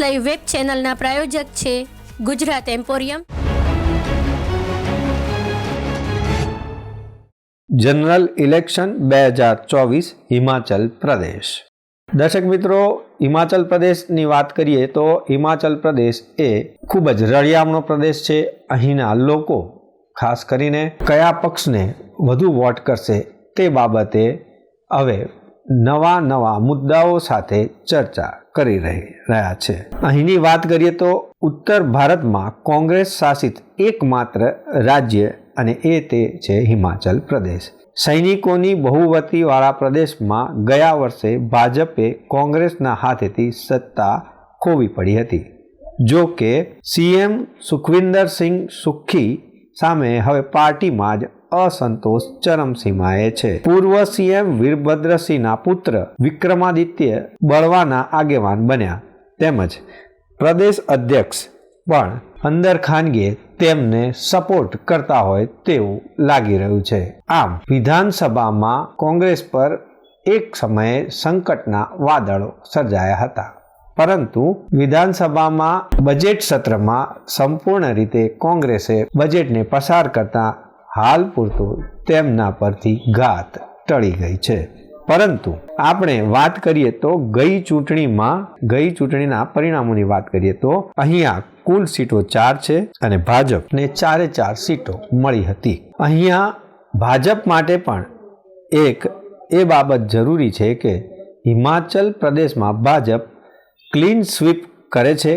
Live web ચેનલના પ્રાયોજક છે Gujarat emporium. General election બે હજાર ચોવીસ હિમાચલ પ્રદેશ. દર્શક મિત્રો, હિમાચલ પ્રદેશની વાત કરીએ તો હિમાચલ પ્રદેશ એ ખૂબ જ રળિયામણો પ્રદેશ છે. અહીંના લોકો, ખાસ કરીને કયા પક્ષને વધુ વોટ કરશે તે બાબતે હવે નવા નવા મુદ્દાઓ સાથે ચર્ચા કરી રહી રહ્યા છે. અહીંની વાત કરીએ તો ઉત્તર ભારતમાં કોંગ્રેસ શાસિત એકમાત્ર રાજ્ય અને એ તે છે હિમાચલ પ્રદેશ. સૈનિકોની બહુવતીવાળા પ્રદેશમાં ગયા વર્ષે ભાજપે કોંગ્રેસના હાથેથી સત્તા ખોવી પડી હતી. જો કે સીએમ સુખવિંદર સિંહ સુખી સામે હવે પાર્ટીમાં જ અસંતોષ ચરમસીમાએ છે. પૂર્વ સીએમ વીરભદ્રસિંહના પુત્ર વિક્રમાદિત્ય બળવાના આગેવાન બન્યા. તેમજ પ્રદેશ અધ્યક્ષ પણ અંદર ખાનગીએ તેમને સપોર્ટ કરતા હોય તેવું લાગી રહ્યું છે. આમ, વિધાનસભામાં કોંગ્રેસ પર એક સમયે સંકટના વાદળો સર્જાયા હતા. પરંતુ વિધાનસભામાં બજેટ સત્રમાં સંપૂર્ણ રીતે કોંગ્રેસે બજેટને પસાર કરતા હાલ પૂરતું તેમના પરથી ઘાત ટળી ગઈ છે. પરંતુ આપણે વાત કરીએ તો ગઈ ચૂંટણીમાં, ગઈ ચૂંટણીના પરિણામોની વાત કરીએ તો અહીંયા કુલ સીટો ચાર છે અને ભાજપને ચારે ચાર સીટો મળી હતી. અહીંયા ભાજપ માટે પણ એક એ બાબત જરૂરી છે કે હિમાચલ પ્રદેશમાં ભાજપ ક્લીન સ્વીપ કરે છે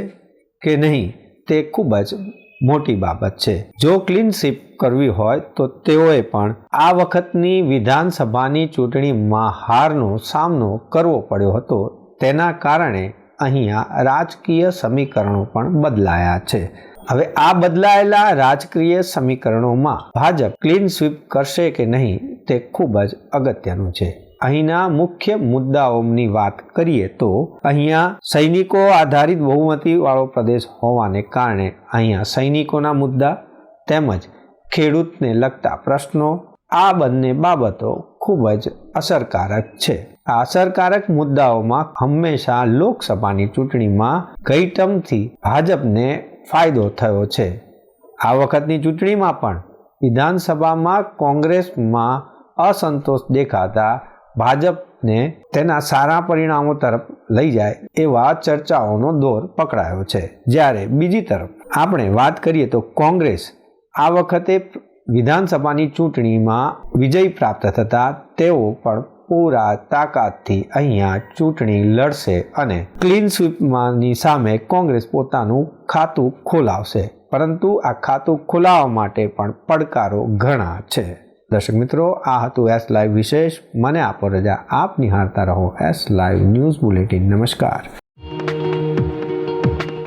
કે નહીં તે ખૂબ જ મોટી બાબત છે. જો ક્લીન સ્વીપ કરવી હોય તો તેઓએ પણ આ વખતની વિધાનસભાની ચૂંટણીમાં હારનો સામનો કરવો પડ્યો હતો. તેના કારણે અહીંયા રાજકીય સમીકરણો પણ બદલાયા છે. હવે આ બદલાયેલા રાજકીય સમીકરણોમાં ભાજપ ક્લીન સ્વીપ કરશે કે નહીં તે ખૂબ જ અગત્યનું છે. અહીંના મુખ્ય મુદ્દાઓની વાત કરીએ તો અહીંયા સૈનિકો આધારિત બહુમતી વાળો પ્રદેશ હોવાને કારણે અહીંયા સૈનિકોના મુદ્દા તેમજ ખેડૂતને લગતા પ્રશ્નો, આ બંને બાબતો ખૂબ જ અસરકારક છે. આ અસરકારક મુદ્દાઓમાં હંમેશા લોકસભાની ચૂંટણીમાં ગઈ ટર્મથી ભાજપને ફાયદો થયો છે. આ વખતની ચૂંટણીમાં પણ વિધાનસભામાં કોંગ્રેસમાં અસંતોષ દેખાતા ભાજપને તેના સારા પરિણામો તરફ લઈ જાય એવા ચર્ચાઓનો દોર પકડાયો છે. જ્યારે બીજી તરફ આપણે વાત કરીએ તો કોંગ્રેસ આ વખતે વિધાનસભાની ચૂંટણીમાં વિજય પ્રાપ્ત થતાં તેઓ પણ પૂરા તાકાતથી અહીંયા ચૂંટણી લડશે અને ક્લીન સ્વીપમાંની સામે કોંગ્રેસ પોતાનું ખાતું ખોલાવશે. પરંતુ આ ખાતું ખોલાવવા માટે પણ પડકારો ઘણા છે. દર્શક મિત્રો, આ હતું એસ લાઈવ વિશેષ. મને આપો રજા. આપ નિહાળતા રહો એસ લાઈવ ન્યૂઝ બુલેટિન. નમસ્કાર.